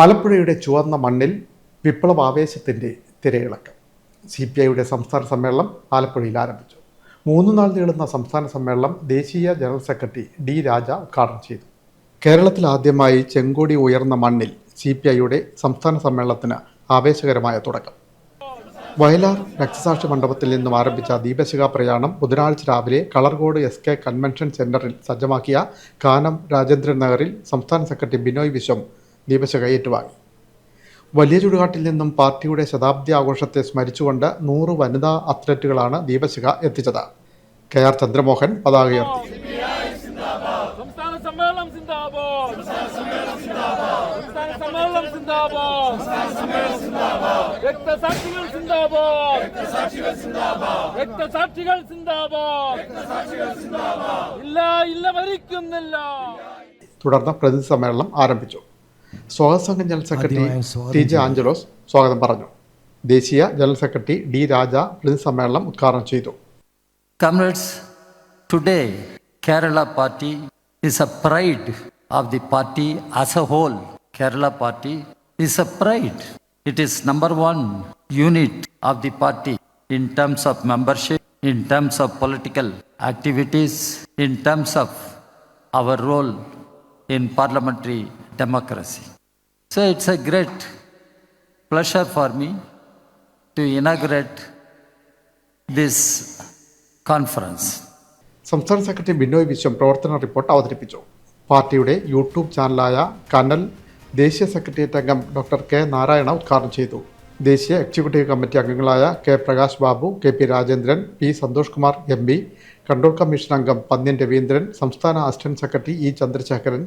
ആലപ്പുഴയുടെ ചുവന്ന മണ്ണിൽ വിപ്ലവാവേശത്തിന്റെ തിരയിളക്കം. C P ഐയുടെ സംസ്ഥാന സമ്മേളനം ആലപ്പുഴയിൽ ആരംഭിച്ചു. മൂന്ന് നാൾ നീളുന്ന സംസ്ഥാന സമ്മേളനം ദേശീയ ജനറൽ സെക്രട്ടറി ഡി രാജ ഉദ്ഘാടനം ചെയ്തു. കേരളത്തിൽ ആദ്യമായി ചെങ്കോടി ഉയർന്ന മണ്ണിൽ സി പി ഐയുടെ സംസ്ഥാന സമ്മേളനത്തിന് ആവേശകരമായ തുടക്കം. വയലാർ രക്തസാക്ഷി മണ്ഡപത്തിൽ നിന്നും ആരംഭിച്ച ദീപശിഖ പ്രയാണം ബുധനാഴ്ച രാവിലെ കളർകോട് എസ് കെ കൺവെൻഷൻ സെന്ററിൽ സജ്ജമാക്കിയ കാനം രാജേന്ദ്രൻ നഗറിൽ സംസ്ഥാന സെക്രട്ടറി ബിനോയ് വിശ്വം ദീപശിഖ ഏറ്റുവാങ്ങി. വലിയ ചുടുകാട്ടിൽ നിന്നും പാർട്ടിയുടെ ശതാബ്ദി ആഘോഷത്തെ സ്മരിച്ചുകൊണ്ട് നൂറ് വനിതാ അത്ലറ്റുകളാണ് ദീപശിഖ എത്തിച്ചത്. കെ ആർ ചന്ദ്രമോഹൻ പതാക ഉയർത്തി. രക്തസാക്ഷികൾ രക്തസാക്ഷികൾ ഇല്ല ഇല്ല മരിക്കുന്നില്ല. തുടർന്ന് പ്രതിനിധി സമ്മേളനം ആരംഭിച്ചു. സ്വാഗത സംഘം general secretary T J Angelos സ്വാഗതം പറഞ്ഞു ദേശീയ ജനറൽ സെക്രട്ടറി ഡി രാജ പ്രതിനിധി സമ്മേളനം ഉദ്ഘാടനം ചെയ്തു Comrades, today Kerala party is a pride of the party as a whole. Kerala party is a pride. It is number one unit of the party in terms of membership, in terms of political activities, in terms of our role in parliamentary democracy. So it's a great pleasure for me to inaugurate this conference. സംസ്ഥാന secretary Binoy Viswam പ്രവർത്തന report അവതരിപ്പിച്ചു പാർട്ടിയുടെ YouTube ചാനലായ കനൽ ദേശീയ secretariat അംഗം doctor K Narayana ഉദ്ഘാടനം ചെയ്തു ദേശീയ എക്സിക്യൂട്ടീവ് കമ്മിറ്റി അംഗങ്ങളായ K Prakash Babu K P Rajendran P Santhosh Kumar M P control commission അംഗം പന്ന്യൻ രവീന്ദ്രൻ സംസ്ഥാന അസിസ്റ്റന്റ് സെക്രട്ടറി ഇ ചന്ദ്രശേഖരൻ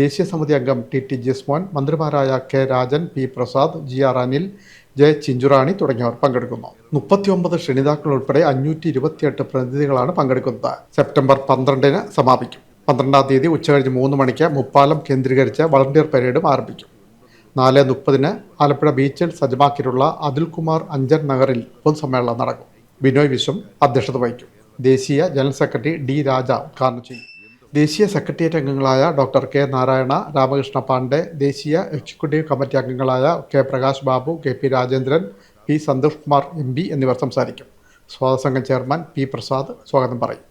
ദേശീയ സമിതി അംഗം ടി ടി ജിസ്മോൻ മന്ത്രിമാരായ K Rajan P Prasad G R Anil J Chinchurani തുടങ്ങിയവർ പങ്കെടുക്കുന്നു. മുപ്പത്തിയൊമ്പത് ക്ഷണിതാക്കൾ ഉൾപ്പെടെ അഞ്ഞൂറ്റി ഇരുപത്തിയെട്ട് പ്രതിനിധികളാണ് പങ്കെടുക്കുന്നത്. സെപ്റ്റംബർ പന്ത്രണ്ടിന് സമാപിക്കും. പന്ത്രണ്ടാം തീയതി ഉച്ചകഴിഞ്ഞ് മൂന്ന് മണിക്ക് മുപ്പാലം കേന്ദ്രീകരിച്ച് വളണ്ടിയർ പരേഡും ആരംഭിക്കും. നാല് മുപ്പതിന് ആലപ്പുഴ ബീച്ചിൽ സജ്ജമാക്കിയിട്ടുള്ള അതുൽകുമാർ അഞ്ചൻ നഗറിൽ പൊതുസമ്മേളനം നടക്കും. ബിനോയ് വിശ്വം അധ്യക്ഷത വഹിക്കും. ദേശീയ ജനറൽ സെക്രട്ടറി ഡി രാജ ഉദ്ഘാടനം ചെയ്യും. ദേശീയ സെക്രട്ടേറിയറ്റ് അംഗങ്ങളായ ഡോക്ടർ കെ നാരായണ രാമകൃഷ്ണ പാണ്ഡെ ദേശീയ എക്സിക്യൂട്ടീവ് കമ്മിറ്റി അംഗങ്ങളായ K Prakash Babu K P Rajendran P Santhosh Kumar M P എന്നിവർ സംസാരിക്കും. സ്വാഗത സംഘം ചെയർമാൻ പി പ്രസാദ് സ്വാഗതം പറയും.